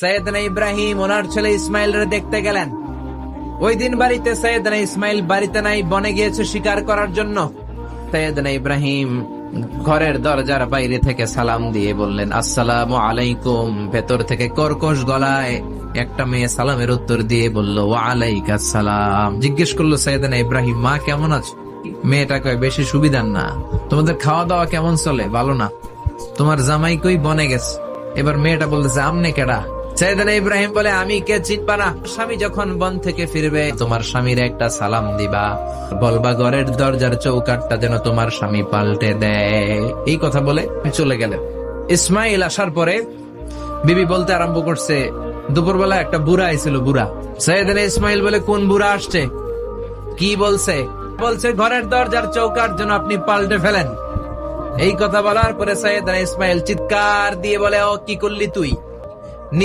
সৈয়দনা ইব্রাহিম ওনার ছেলে ইসমাইল দেখতে গেলেন। ওই দিন বাড়িতে সৈয়দনা ইসমাইল বাড়িতে নাই, বনে গিয়েছে শিকার করার জন্য। সৈয়দনা ইব্রাহিম ঘরের দরজার বাইরে থেকে সালাম দিয়ে বললেন, আসসালাম আলাইকুম। ভেতর থেকে কর্কশ গলায় একটা মেয়ে সালামের উত্তর দিয়ে বলল ওয়ালাইকা সালাম। জিজ্ঞেস করল সৈয়দনা ইব্রাহিম, মা, কেমন আছো? মেয়েটা কয়, বেশি সুবিধার না। তোমাদের খাওয়া দাওয়া কেমন চলে? ভালো না। তোমার জামাই কই? বনে গেছে। এবার মেয়েটা বলতেছে, আমনে কেডা? সৈয়দনা ইব্রাহিম বলে, আমি কে চিনবা না? স্বামী যখন বন থেকে ফিরবে, তোমার স্বামীর একটা সালাম দিবা। বলবা, ঘরের দরজার চৌকাটটা যেন তোমার স্বামী পাল্টে দেয়। এই কথা বলে চলে গেলেন ইসমাইল আসার পরে বিবি বলতে আরম্ভ করছে, দুপুরবেলা একটা বুড়া আইছিল বুড়া। সৈয়দনা ইসমাইল বলে, কোন বুড়া আসছে? কি বলছে? বলছে, ঘরের দরজার চৌকাট যেন আপনি পাল্টে ফেলেন। এই কথা বলার পরে সৈয়দনা ইসমাইল চিৎকার দিয়ে বলে, ও, কি করলি তুই?